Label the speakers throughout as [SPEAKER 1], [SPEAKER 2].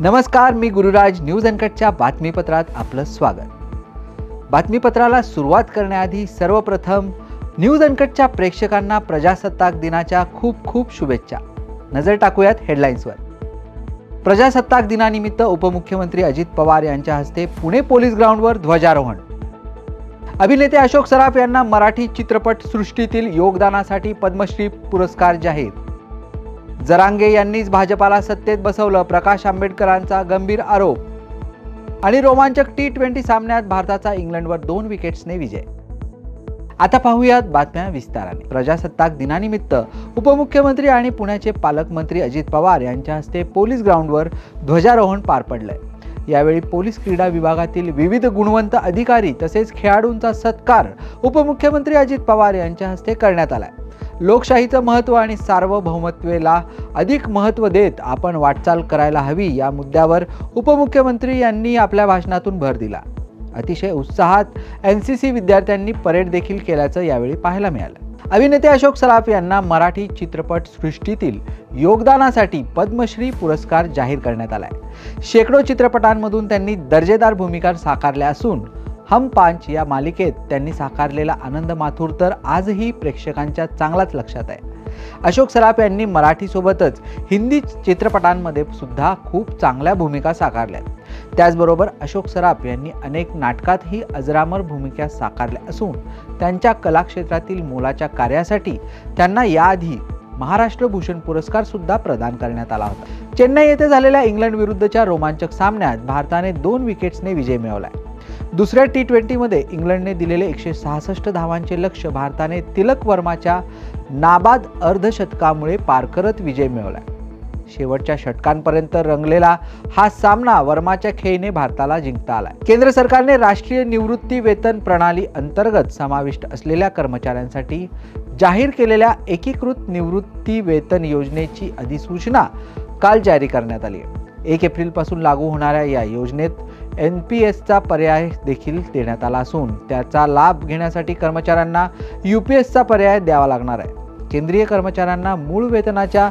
[SPEAKER 1] नमस्कार मी गुरुराज न्यूज अनकटच्या बातमीपत्रात आपलं स्वागत. बातमीपत्राला सुरुवात करण्याआधी सर्वप्रथम न्यूज अनकटच्या प्रेक्षकांना प्रजासत्ताक दिनाच्या खूप खूप शुभेच्छा. नजर टाकूयात हेडलाईन्सवर प्रजासत्ताक दिनानिमित्त उपमुख्यमंत्री अजित पवार यांच्या हस्ते पुणे पोलीस ग्राउंडवर ध्वजारोहण. अभिनेते अशोक सराफ यांना मराठी चित्रपट सृष्टीतील योगदानासाठी पद्मश्री पुरस्कार जाहीर. जरांगे यांनीच भाजपाला सत्तेत बसवलं प्रकाश आंबेडकरांचा गंभीर आरोप. आणि रोमांचक टी ट्वेंटी सामन्यात भारताचा इंग्लंडवर दोन विकेट्सने विजय. आता पाहूयात बातम्या विस्ताराने. प्रजासत्ताक दिनानिमित्त उपमुख्यमंत्री आणि पुण्याचे पालकमंत्री अजित पवार यांच्या हस्ते पोलीस ग्राउंडवर ध्वजारोहण पार पडलंय. यावेळी पोलीस क्रीडा विभागातील विविध गुणवंत अधिकारी तसेच खेळाडूंचा सत्कार उपमुख्यमंत्री अजित पवार यांच्या हस्ते करण्यात आलाय. लोकशाहीचं महत्त्व आणि सार्वभौमत्वेला अधिक महत्त्व देत आपण वाटचाल करायला हवी या मुद्द्यावर उपमुख्यमंत्री यांनी आपल्या भाषणातून भर दिला. अतिशय उत्साहात एन सी सी विद्यार्थ्यांनी परेड देखील केल्याचं यावेळी पाहायला मिळालं. अभिनेते अशोक सराफ यांना मराठी चित्रपट सृष्टीतील योगदानासाठी पद्मश्री पुरस्कार जाहीर करण्यात आलाय. शेकडो चित्रपटांमधून त्यांनी दर्जेदार भूमिका साकारल्या असून हम पांच या मालिकेत त्यांनी साकारलेला आनंद माथुर तर आजही प्रेक्षकांच्या चांगलाच लक्षात आहे. अशोक सराफ यांनी मराठीसोबतच हिंदी चित्रपटांमध्ये सुद्धा खूप चांगल्या भूमिका साकारल्या. आहेत त्याचबरोबर अशोक सराफ यांनी अनेक नाटकातही अजरामर भूमिका साकारल्या असून त्यांच्या कलाक्षेत्रातील मोलाच्या कार्यासाठी त्यांना याआधी महाराष्ट्र भूषण पुरस्कार सुद्धा प्रदान करण्यात आला होता. चेन्नई येथे झालेल्या इंग्लंड विरुद्धच्या रोमांचक सामन्यात भारताने दोन विकेट्सने विजय मिळवलाय. दुसऱ्या टी ट्वेंटीमध्ये इंग्लंडने दिलेले एकशे सहासष्ट धावांचे लक्ष भारताने तिलक वर्माच्या नाबाद अर्धशतकामुळे पार करत विजय मिळवला. शेवटच्या षटकांपर्यंत रंगलेला हा सामना वर्माच्या खेळीने भारताला जिंकता आला केंद्र सरकारने राष्ट्रीय निवृत्ती वेतन प्रणाली अंतर्गत समाविष्ट असलेल्या कर्मचाऱ्यांसाठी जाहीर केलेल्या एकीकृत निवृत्ती वेतन योजनेची अधिसूचना काल जारी करण्यात आली आहे. एक एप्रिलपासून लागू होणाऱ्या या योजनेत एन पी एसचा पर्याय देखील देण्यात आला असून त्याचा लाभ घेण्यासाठी कर्मचाऱ्यांना यू पी एसचा पर्याय द्यावा लागणार आहे. केंद्रीय कर्मचाऱ्यांना मूळ वेतनाच्या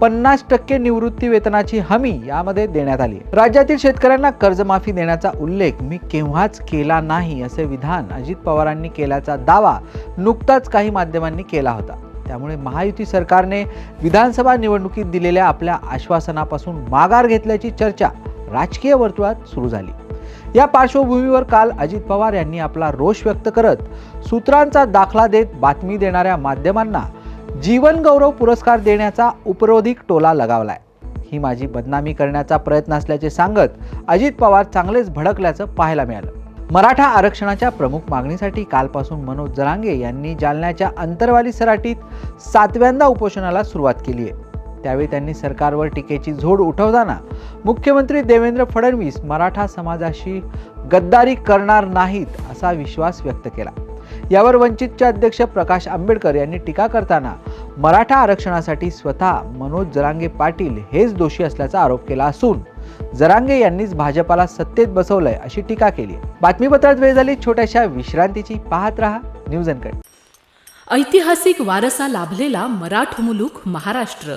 [SPEAKER 1] पन्नास टक्के निवृत्ती वेतनाची हमी यामध्ये देण्यात आली. राज्यातील शेतकऱ्यांना कर्जमाफी देण्याचा उल्लेख मी केव्हाच केला नाही असे विधान अजित पवारांनी केल्याचा दावा नुकताच काही माध्यमांनी केला होता. त्यामुळे महायुती सरकारने विधानसभा निवडणुकीत दिलेल्या आपल्या आश्वासनापासून माघार घेतल्याची चर्चा राजकीय वर्तुळात सुरू झाली. या पार्श्वभूमीवर काल अजित पवार यांनी आपला रोष व्यक्त करत सूत्रांचा दाखला देत बातमी देणाऱ्या माध्यमांना जीवनगौरव पुरस्कार देण्याचा उपरोधिक टोला लगावलाय. ही माझी बदनामी करण्याचा प्रयत्न असल्याचे सांगत अजित पवार चांगलेच भडकल्याचं पाहायला मिळालं. मराठा आरक्षणाच्या प्रमुख मागणीसाठी कालपासून मनोज जरांगे यांनी जालन्याच्या अंतरवाली सराटीत सातव्यांदा उपोषणाला सुरुवात केली आहे त्यावेळी त्यांनी सरकारवर टीकेची झोड उठवताना मुख्यमंत्री देवेंद्र फडणवीस मराठा समाजाशी गद्दारी करणार नाहीत असा विश्वास व्यक्त केला. यावर वंचितचे अध्यक्ष प्रकाश आंबेडकर यांनी टीका करताना मराठा आरक्षणासाठी स्वतः मनोज जरांगे पाटील हेच दोषी असल्याचा आरोप केला असून जरांगे यांनीच भाजपाला सत्तेत बसवलंय अशी टीका केली बातमीपत्रात वेळ झाली छोट्याशा विश्रांतीची पाहत रहा न्यूज अँड
[SPEAKER 2] ऐतिहासिक वारसा लाभलेला मराठ मुलूक महाराष्ट्र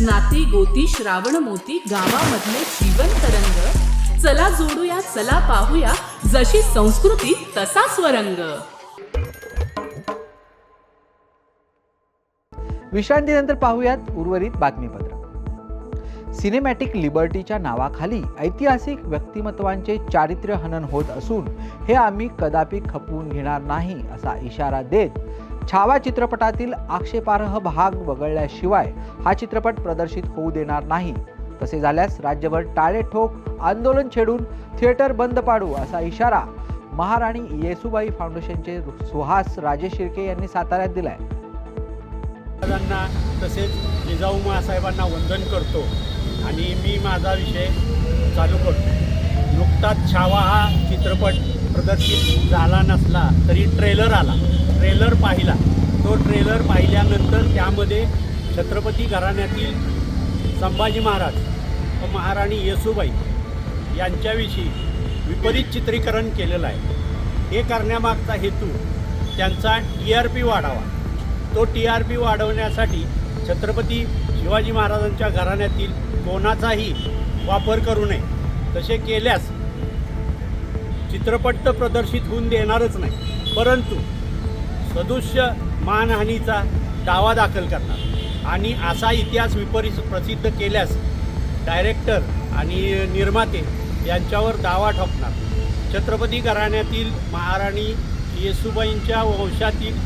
[SPEAKER 2] नाती गोती श्रावण मोती गावामधले जीवन तरंग. चला जोडूया चला पाहूया जशी संस्कृती तसा स्वरंग.
[SPEAKER 1] विश्रांतीनंतर पाहूयात उर्वरित बातमीपत्र. सिनेमॅटिक लिबर्टीच्या नावाखाली ऐतिहासिक व्यक्तिमत्वांचे चारित्र्य हनन होत असून हे आम्ही कदापि खपवून घेणार नाही असा इशारा देत छावा चित्रपटातील आक्षेपार्ह भाग वगळल्याशिवाय हा चित्रपट प्रदर्शित होऊ देणार नाही. तसे झाल्यास राज्यभर टाळे ठोक आंदोलन छेडून थिएटर बंद पाडू असा इशारा महाराणी येसुबाई फाउंडेशनचे सुहास राजेश शिर्के यांनी साताऱ्यात दिलाय.
[SPEAKER 3] तसेच जिजाऊ महासाहेबांना वंदन करतो आणि मी माझा विषय चालू करतो. नुकताच छावा हा चित्रपट प्रदर्शित झाला नसला तरी ट्रेलर आला. ट्रेलर पाहिला. तो ट्रेलर पाहिल्यानंतर त्यामध्ये छत्रपती घराण्यातील संभाजी महाराज व महाराणी येसुबाई यांच्याविषयी विपरीत चित्रीकरण केलेलं आहे. हे करण्यामागचा हेतू त्यांचा टी आर पी वाढावा. तो टी आर पी वाढवण्यासाठी छत्रपती शिवाजी महाराजांच्या घराण्यातील कोणाचाही वापर करू नये. तसे केल्यास चित्रपट तर प्रदर्शित होऊन देणारच नाही परंतु सदृश्य मानहानीचा दावा दाखल करणार. आणि असा इतिहास विपरीत प्रसिद्ध केल्यास डायरेक्टर आणि निर्माते यांच्यावर दावा ठोकणार. छत्रपती घराण्यातील महाराणी येसुबाईंच्या वंशातील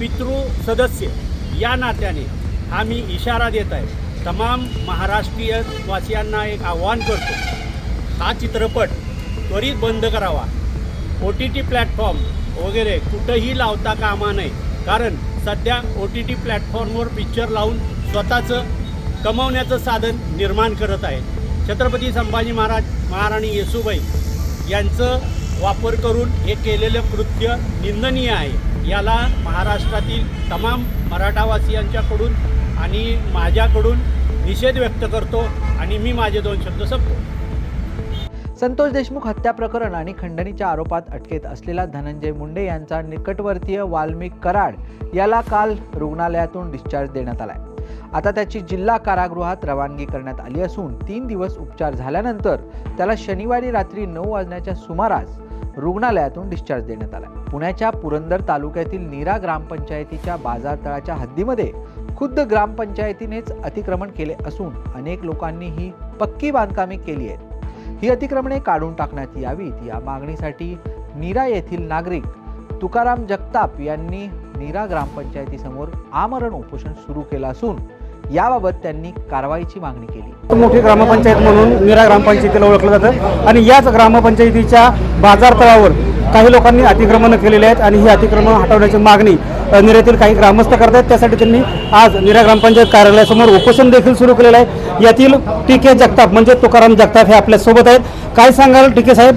[SPEAKER 3] पितृ सदस्य या नात्याने हा मी इशारा देत आहे. तमाम महाराष्ट्रीय वासियांना एक आव्हान करतो. हा चित्रपट त्वरित बंद करावा. ओ टी टी प्लॅटफॉर्म वगैरे कुठंही लावता कामा नये. कारण सध्या ओ टी टी प्लॅटफॉर्मवर पिक्चर लावून स्वतःचं कमवण्याचं साधन निर्माण करत आहे छत्रपती संभाजी महाराज महाराणी येसुबाई यांचं वापर करून हे केलेलं कृत्य निंदनीय आहे. याला महाराष्ट्रातील तमाम मराठावासियांच्याकडून आणि माझ्याकडून निषेध व्यक्त करतो आणि मी माझे दोन शब्द संपतो
[SPEAKER 1] संतोष देशमुख हत्या प्रकरण आणि खंडणीच्या आरोपात अटकेत असलेला धनंजय मुंडे यांचा निकटवर्तीय वाल्मिक कराड याला काल रुग्णालयातून डिस्चार्ज देण्यात आलाय. आता त्याची जिल्हा कारागृहात रवानगी करण्यात आली असून तीन दिवस उपचार झाल्यानंतर त्याला शनिवारी रात्री नऊ वाजण्याच्या सुमारास रुग्णालयातून डिस्चार्ज देण्यात आला पुण्याच्या पुरंदर तालुक्यातील नीरा ग्रामपंचायतीच्या बाजारतळाच्या हद्दीमध्ये खुद्द ग्रामपंचायतीनेच अतिक्रमण केले असून अनेक लोकांनी ही पक्की बांधकामे केली आहेत. ही अतिक्रमणे काढून टाकण्यात यावीत या मागणीसाठी नीरा येथील नागरिक तुकाराम जगताप यांनी नीरा ग्रामपंचायतीसमोर आमरण उपोषण सुरू केलं असून याबाबत त्यांनी कारवाईची मागणी केली.
[SPEAKER 4] मोठी ग्रामपंचायत म्हणून नीरा ग्रामपंचायतीला ओळखलं जातं. आणि याच ग्रामपंचायतीच्या बाजारतळावर काही लोकांनी अतिक्रमणं केलेली आहेत आणि ही अतिक्रमण हटवण्याची मागणी निर्यातील निऱ्यातील काही ग्रामस्थ करत आहेत. त्यासाठी त्यांनी आज निरा ग्रामपंचायत कार्यालयासमोर उपोषण देखील सुरू केलेलं आहे. यातील टी के जगताप म्हणजे तुकाराम जगताप हे आपल्यासोबत आहेत. काय सांगाल टी के साहेब?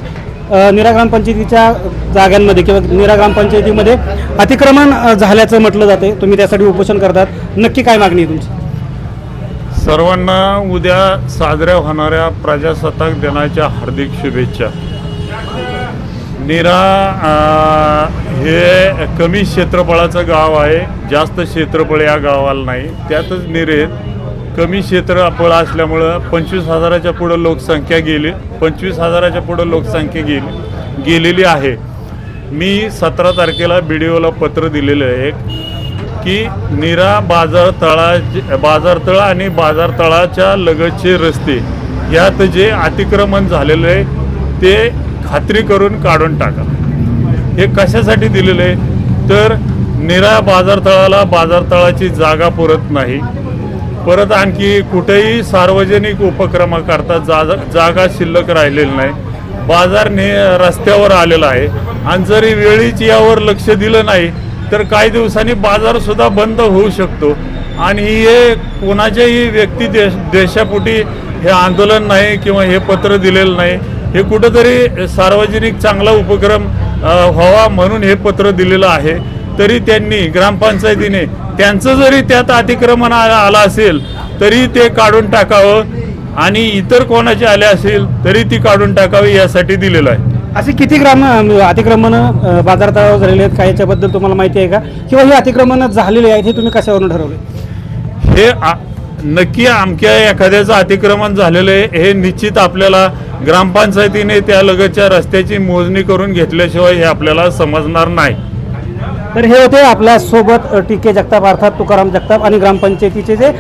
[SPEAKER 4] निरा ग्रामपंचायतीच्या जागांमध्ये किंवा निरा ग्रामपंचायतीमध्ये अतिक्रमण झाल्याचं म्हटलं जाते तुम्ही त्यासाठी उपोषण करतात. नक्की काय मागणी आहे तुमची?
[SPEAKER 5] सर्वांना उद्या साजऱ्या होणाऱ्या प्रजासत्ताक दिनाच्या हार्दिक शुभेच्छा. निरा हे कमी क्षेत्रफळाचं गाव आहे. जास्त क्षेत्रफळ या गावाला नाही. त्यातच निरेत कमी क्षेत्रफळ असल्यामुळं पंचवीस हजाराच्या पुढं लोकसंख्या गेली. पंचवीस हजाराच्या पुढं लोकसंख्या गेली गेलेली आहे. मी सतरा तारखेला बी डी ओला पत्र दिलेलं आहे की निरा बाजारतळा बाजारतळ आणि बाजारतळाच्या लगतचे रस्ते यात जे अतिक्रमण झालेलं आहे ते खात्री करून काढून टाका. हे कशासाठी दिलेलं आहे? तर निरा बाजारतळाला बाजारतळाची जागा पुरत नाही. परत आणखी कुठेही सार्वजनिक उपक्रमाकरता जा जागा शिल्लक राहिलेली नाही. बाजार ने रस्त्यावर आलेला आहे. आणि जरी वेळीच यावर लक्ष दिलं नाही तर काही दिवसांनी बाजारसुद्धा बंद होऊ शकतो. आणि हे कोणाच्याही व्यक्ती देश देशापुटी हे आंदोलन नाही किंवा हे पत्र दिलेलं नाही. हे कुठंतरी सार्वजनिक चांगला उपक्रम व्हावा म्हणून हे पत्र दिलेलं आहे. तरी त्यांनी ग्रामपंचायतीने त्यांचं जरी त्यात अतिक्रमण आलं असेल तरी ते काढून टाकावं आणि इतर कोणाचे आले असेल तरी ती काढून टाकावी यासाठी दिलेलं आहे.
[SPEAKER 4] असे किती ग्राम अतिक्रमण बाजारतळावर झालेले आहेत? काय याच्याबद्दल तुम्हाला माहिती आहे का? किंवा ही अतिक्रमण झालेली आहेत हे तुम्ही कशावरून ठरवले?
[SPEAKER 5] हे आ- नक्की आमच्या एखाद्याचं अतिक्रमण झालेलं आहे हे निश्चित आपल्याला ग्रामपंचायतीने त्या लगतच्या रस्त्याची मोजणी करून घेतल्याशिवाय हे आपल्याला समजणार नाही.
[SPEAKER 4] तर हे होते आपल्यासोबत टीके जगताप अर्थात तुकाराम जगताप आणि ग्रामपंचायतीचे जे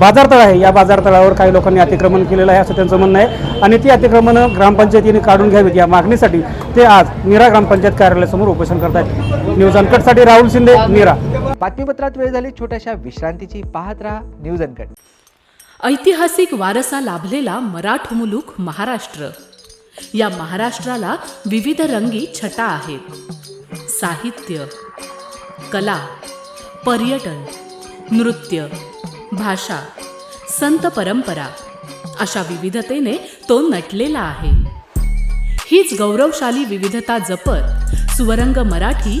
[SPEAKER 4] बाजारतळ आहे या बाजारतळावर काही लोकांनी अतिक्रमण केलेलं आहे असं त्यांचं म्हणणं आहे. आणि ती अतिक्रमणं ग्रामपंचायतीने काढून घ्यावीत या मागणीसाठी ते आज नीरा ग्रामपंचायत कार्यालयासमोर उपोषण करत आहेत न्यूज अनकटसाठी राहुल शिंदे नीरा
[SPEAKER 1] बातमीपत्रात वेळ झाली. छोट्याशा विश्रांतीची पाहत राहा न्यूज अनकट.
[SPEAKER 2] ऐतिहासिक वारसा लाभलेला मराठ मुलूक महाराष्ट्र. या महाराष्ट्राला विविध रंगी छटा आहेत. साहित्य कला पर्यटन नृत्य भाषा संत परंपरा अशा विविधतेने तो नटलेला आहे. हीच गौरवशाली विविधता जपत सुवरंग मराठी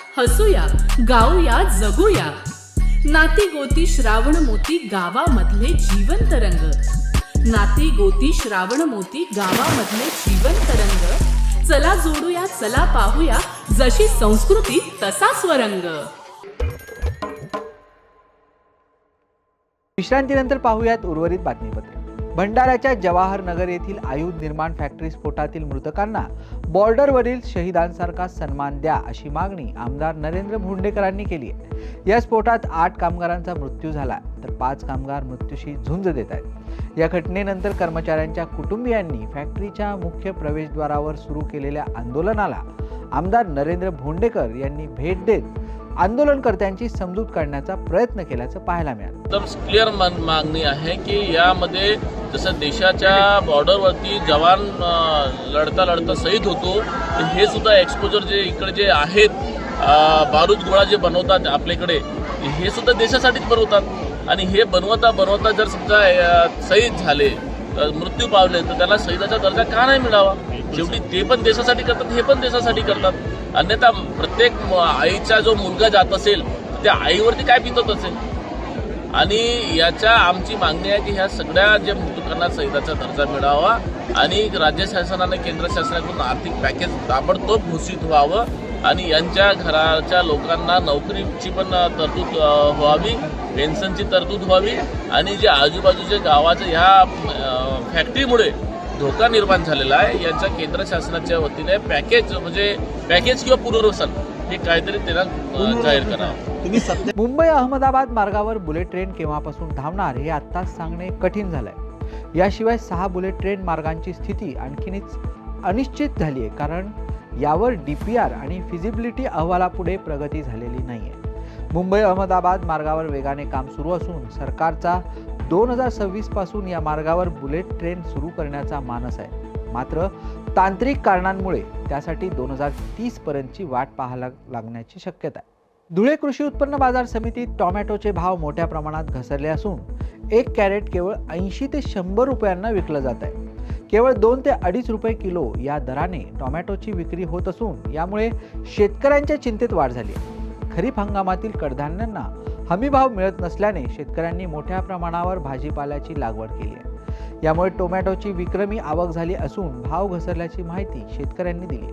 [SPEAKER 2] हसूया गाऊया जगूया. नाती गोती श्रावण मोती गावामधले जीवन तरंग नाती गोती श्रावण मोती गावामधले जीवन तरंग चला जोडूया चला पाहूया जशी संस्कृती तसा स्वरंग.
[SPEAKER 1] विश्रांतीनंतर पाहूयात उर्वरित बातमीपत्र. भंडाऱ्याच्या जवाहर नगर येथील आयुध निर्माण फॅक्टरी स्फोटातील मृतकांना बॉर्डरवरील शहीदांसारखा सन्मान द्या अशी मागणी आमदार नरेंद्र भोंडेकरांनी केली आहे. या स्फोटात आठ कामगारांचा मृत्यू झाला तर पाच कामगार मृत्यूशी झुंज देत आहेत. या घटनेनंतर कर्मचाऱ्यांच्या कुटुंबियांनी फॅक्टरीच्या मुख्य प्रवेशद्वारावर सुरू केलेल्या आंदोलनाला आमदार नरेंद्र भोंडेकर यांनी भेट देत आंदोलनकर्त्यांची समजूत काढण्याचा प्रयत्न केल्याचं पाहायला मिळालं.
[SPEAKER 6] एकदम क्लिअर मागणी आहे की यामध्ये जसं देशाच्या बॉर्डरवरती जवान लढता लढता शहीद होतो तर हे सुद्धा एक्सपोजर जे इकडे जे आहेत बारूद गोळा जे बनवतात आपल्याकडे हे सुद्धा देशासाठीच बनवतात. आणि हे बनवता बनवता जर समजा शहीद झाले मृत्यू पावले तर त्याला शहीदाचा दर्जा का नाही मिळावा? शेवटी ते पण देशासाठी करतात हे पण देशासाठी करतात. अन्यथा प्रत्येक आईचा जो मुलगा जात असेल त्या आईवरती काय पितत असेल? आणि याच्या आमची मागणी आहे की ह्या सगळ्या जे मृतकांना शहीदाचा दर्जा मिळावा आणि राज्य शासनाने केंद्र शासनाकडून आर्थिक पॅकेज ताबडतोब घोषित व्हावं आणि यांच्या घराच्या लोकांना नोकरीची पण तरतूद व्हावी पेन्शनची तरतूद व्हावी आणि जे आजूबाजूचे गावाचे ह्या फॅक्टरीमुळे धोका निर्माण झालेला आहे. यांच्या केंद्र शासनाच्या वतीने पॅकेज म्हणजे पॅकेज किंवा पुनर्वसन हे काहीतरी त्यांना जाहीर करावं
[SPEAKER 1] मुंबई अहमदाबाद मार्गावर बुलेट ट्रेन केव्हापासून धावणार हे आत्ताच सांगणे कठीण झालंय. याशिवाय सहा बुलेट ट्रेन मार्गांची स्थिती आणखीनच अनिश्चित झाली आहे कारण यावर डी पी आर आणि फिजिबिलिटी अहवालापुढे प्रगती झालेली नाही आहे मुंबई अहमदाबाद मार्गावर वेगाने काम सुरू असून सरकारचा दोन हजार सव्वीसपासून या मार्गावर बुलेट ट्रेन सुरू करण्याचा मानस आहे. मात्र तांत्रिक कारणांमुळे त्यासाठी दोन हजार तीस पर्यंतची वाट पाहायला लागण्याची शक्यता आहे. धुळे कृषी उत्पन्न बाजार समितीत टोमॅटोचे भाव मोठ्या प्रमाणात घसरले असून एक कॅरेट केवळ ऐंशी ते शंभर रुपयांना विकलं जात आहे. केवळ दोन ते अडीच रुपये किलो या दराने टोमॅटोची विक्री होत असून यामुळे शेतकऱ्यांच्या चिंतेत वाढ झाली आहे. खरीप हंगामातील कडधान्यांना हमी भाव मिळत नसल्याने शेतकऱ्यांनी मोठ्या प्रमाणावर भाजीपाल्याची लागवड केली आहे. यामुळे टोमॅटोची विक्रमी आवक झाली असून भाव घसरल्याची माहिती शेतकऱ्यांनी दिली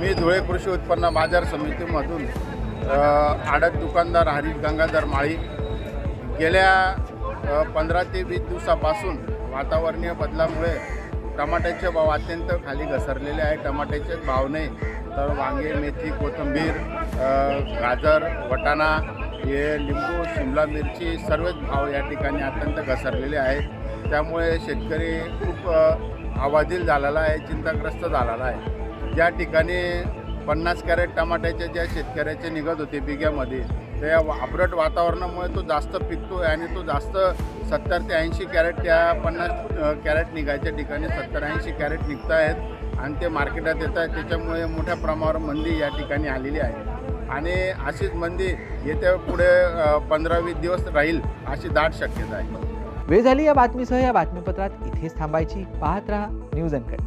[SPEAKER 7] मी धुळे कृषी उत्पन्न बाजार समितीमधून आडत दुकानदार हरीश गंगाधर माळी गेल्या पंधरा ते वीस दिवसापासून वातावरणीय बदलामुळे टमाट्याचे भाव अत्यंत खाली घसरलेले आहे. टमाट्याचे भाव नाही तर वांगे मेथी कोथिंबीर गाजर वटाणा हे लिंबू शिमला मिरची सर्वच भाव या ठिकाणी अत्यंत घसरलेले आहेत. त्यामुळे शेतकरी खूप अ, आवाजील झालेला आहे चिंताग्रस्त झालेला आहे. ज्या ठिकाणी पन्नास कॅरेट टमाट्याचे ज्या शेतकऱ्याचे निघत होते बिग्यामध्ये त्या आबरट वातावरणामुळे तो जास्त पिकतो आहे आणि तो जास्त सत्तर ते ऐंशी कॅरेट त्या पन्नास कॅरेट निघायच्या ठिकाणी सत्तर ऐंशी कॅरेट निघत आहेत आणि ते मार्केटात येत आहेत त्याच्यामुळे मोठ्या प्रमाणावर मंदी या ठिकाणी आलेली आहे. आणि अशीच मंदी येत्या पुढे पंधरा वीस दिवस राहील अशी दाट शक्यता आहे.
[SPEAKER 1] वेळ झाली या बातमीसह या बातमीपत्रात इथेच थांबायची. पाहत राहा न्यूज अनकट.